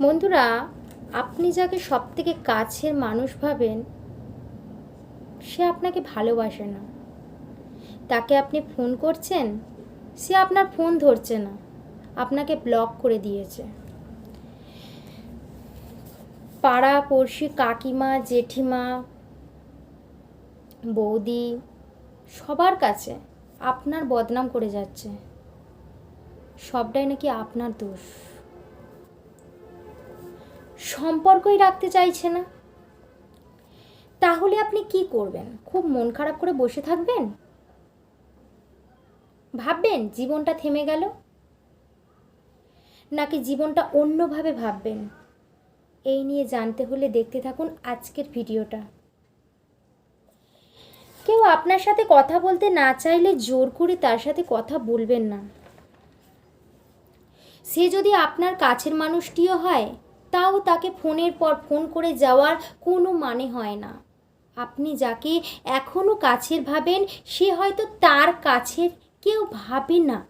বন্ধুরা, আপনি যাকে সব থেকে কাছের মানুষ ভাবেন, সে আপনাকে ভালোবাসে না। তাকে আপনি ফোন করছেন, সে আপনার ফোন ধরছে না। আপনাকে ব্লক করে দিয়েছে। পাড়া, পড়শি, কাকিমা, জেঠিমা, বৌদি, সবার কাছে আপনার বদনাম করে যাচ্ছে। সবটাই নাকি আপনার দোষ। সম্পর্কই রাখতে চাইছে না। তাহলে আপনি কি করবেন? খুব মন খারাপ করে বসে থাকবেন? ভাববেন জীবনটা থেমে গেল? নাকি জীবনটা অন্যভাবে ভাববেন? এই নিয়ে জানতে হলে দেখতে থাকুন আজকের ভিডিওটা। কেউ আপনার সাথে কথা বলতে না চাইলে জোর করে তার সাথে কথা বলবেন না। সে যদি আপনার কাছের মানুষটিও হয় তাও তাকে ফোনের পর ফোন করে যাওয়ার কোনো মানে হয় না। আপনি যাকে এখনও কাছের ভাবেন, সে হয়তো তার কাছের কেউ ভাবে না।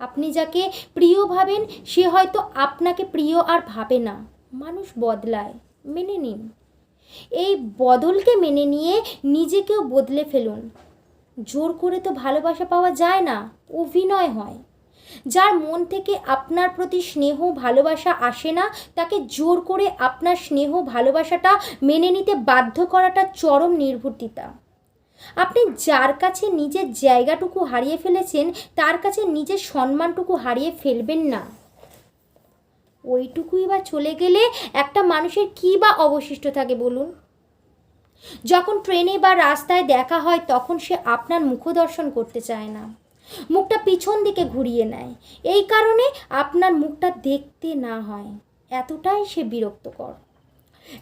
আপনি যাকে প্রিয় ভাবেন, সে হয়তো আপনাকে প্রিয় আর ভাবে না। মানুষ বদলায়, মেনে নিন। এই বদলকে মেনে নিয়ে নিজেকেও বদলে ফেলুন। জোর করে তো ভালোবাসা পাওয়া যায় না, অভিনয় হয়। যার মন থেকে আপনার প্রতি স্নেহ, ভালোবাসা আসে না, তাকে জোর করে আপনার স্নেহ, ভালোবাসাটা মেনে নিতে বাধ্য করাটা চরম নির্বুদ্ধিতা। আপনি যার কাছে নিজের জায়গাটুকু হারিয়ে ফেলেছেন, তার কাছে নিজের সম্মানটুকু হারিয়ে ফেলবেন না। ওইটুকুই বা চলে গেলে একটা মানুষের কী বা অবশিষ্ট থাকে বলুন? যখন ট্রেনে বা রাস্তায় দেখা হয়, তখন সে আপনার মুখদর্শন করতে চায় না। মুখটা পিছন দিকে ঘুরিয়ে নেয়। এই কারণে আপনার মুখটা দেখতে না হয়। এতটাই সে বিরক্তকর।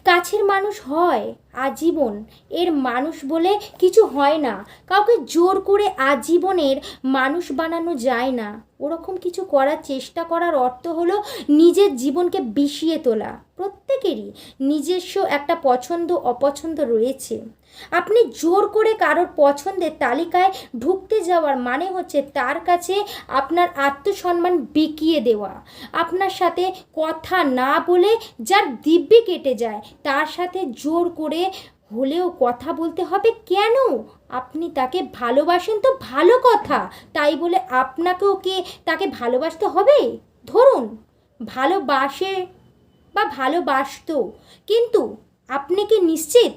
কাছের মানুষ হয়, আজীবন। এর মানুষ বলে কিছু হয় না। কাউকে জোর করে আজীবনের মানুষ বানানো যায় না। ওরকম কিছু করার চেষ্টা করার অর্থ হলো নিজের জীবনকে বিষিয়ে তোলা। প্রত্যেকেরই নিজস্ব একটা পছন্দ, অপছন্দ রয়েছে। আপনি জোর করে কারোর পছন্দের তালিকায় ঢুকতে যাওয়ার মানে হচ্ছে তার কাছে আপনার আত্মসম্মান বিকিয়ে দেওয়া। আপনার সাথে কথা না বলে যার দিব্যি কেটে যায়, তার সাথে জোর করে হলেও কথা বলতে হবে কেন? আপনি তাকে ভালোবাসেন তো ভালো কথা। তাই বলে আপনাকেও কে তাকে ভালোবাসতে হবে? ধরুন, ভালোবাসে বা ভালোবাসত, কিন্তু আপনি কি নিশ্চিত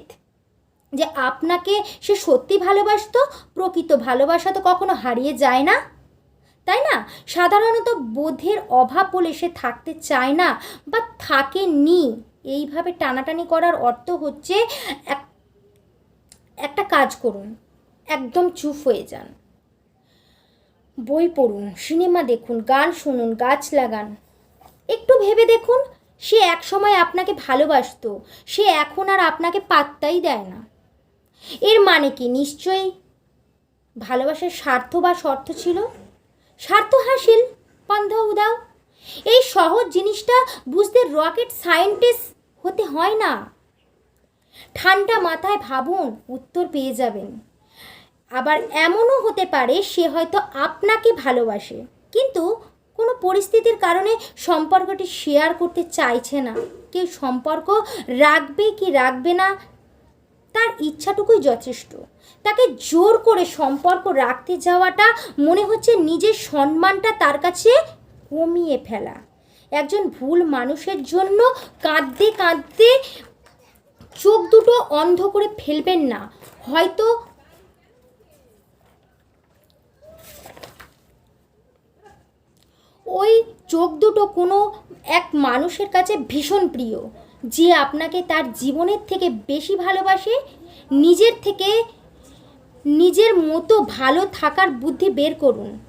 যে আপনাকে সে সত্যি ভালোবাসতো? প্রকৃত ভালোবাসা তো কখনো হারিয়ে যায় না। তাই না? সাধারণত বোধের অভাব বলে সে থাকতে চায় না বা থাকেনি। এইভাবে টানাটানি করার অর্থ হচ্ছে এক একটা কাজ করুন, একদম চুপ হয়ে যান। বই পড়ুন, সিনেমা দেখুন, গান শুনুন, গাছ লাগান। একটু ভেবে দেখুন, সে এক সময় আপনাকে ভালোবাসতো, সে এখন আর আপনাকে পাত্তাই দেয় না। এর মানে কি? নিশ্চয়ই ভালোবাসার স্বার্থ বা শর্ত ছিল? স্বার্থ হাসিল পান্ধা উদাও। এই সহজ জিনিসটা বুঝতে রকেট সায়েন্টিস্ট হতে হয় না। ঠান্ডা মাথায় ভাবুন, উত্তর পেয়ে যাবেন। আবার এমনও হতে পারে সে হয়তো আপনাকে ভালোবাসে, কিন্তু কোনো পরিস্থিতির কারণে সম্পর্কটি শেয়ার করতে চাইছে না। কেউ সম্পর্ক রাখবে কি রাখবে না, তার ইচ্ছাটুকুই যথেষ্ট। তাকে জোর করে সম্পর্ক রাখতে যাওয়াটা মনে হচ্ছে নিজের সম্মানটা তার কাছে কমিয়ে ফেলা। একজন ভুল মানুষের জন্য কাঁদতে কাঁদতে চোখ দুটো অন্ধ করে ফেলবেন না। হয়তো ওই চোখ দুটো কোনো এক মানুষের কাছে ভীষণ প্রিয়, যে আপনাকে তার জীবনের থেকে বেশি ভালোবাসে, নিজের থেকে নিজের মতো ভালো থাকার বুদ্ধি বের করুন।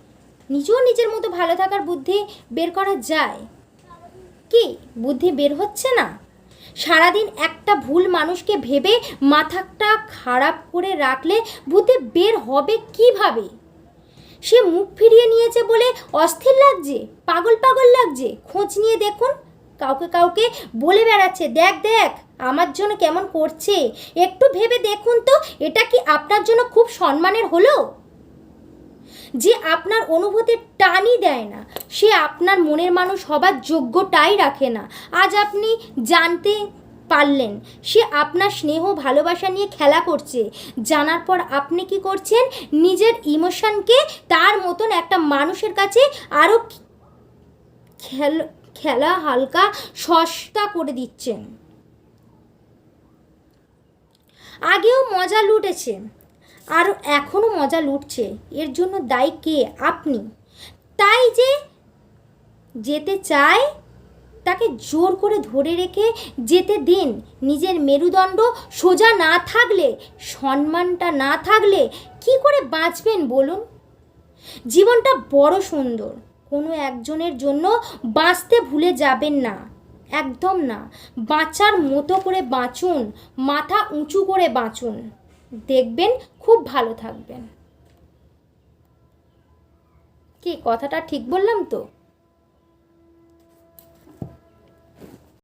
নিজেও নিজের মতো ভালো থাকার বুদ্ধি বের করা যায়। কি? বুদ্ধি বের হচ্ছে না? সারাদিন একটা ভুল মানুষকে ভেবে মাথাটা খারাপ করে রাখলে বুদ্ধি বের হবে কীভাবে? সে মুখ ফিরিয়ে নিয়েছে বলে অস্থির লাগছে, পাগল পাগল লাগছে। খোঁজ নিয়ে দেখুন, কাউকে কাউকে বলে বেড়াচ্ছে। দেখ দেখ, আমার জন্য কেমন করছে। একটু ভেবে দেখুন তো, এটা কি আপনার জন্য খুব সম্মানের হলো? যে আপনার অনুভূতির টানই দেয় না, সে আপনার মনের মানুষ হবার যোগ্যটাই রাখে না। আজ আপনি জানতে পারলেন, সে আপনার স্নেহ ভালোবাসা নিয়ে খেলা করছে। জানার পর আপনি কি করছেন? নিজের ইমোশনকে তার মতন একটা মানুষের কাছে আরও খেল, খেলা হালকা সস্তা করে দিচ্ছেন। আগেও মজা লুটেছে। আর এখনও মজা লুটছে। এর জন্য দায়ী কে? আপনি। তাই যে যেতে চায় তাকে জোর করে ধরে রেখে যেতে দিন। নিজের মেরুদণ্ড সোজা না থাকলে, সম্মানটা না থাকলে কি করে বাঁচবেন বলুন? জীবনটা বড় সুন্দর। কোনো একজনের জন্য বাঁচতে ভুলে যাবেন না। একদম না। বাঁচার মতো করে বাঁচুন। মাথা উঁচু করে বাঁচুন। দেখবেন খুব ভালো থাকবেন। কি কথাটা ঠিক বললাম তো?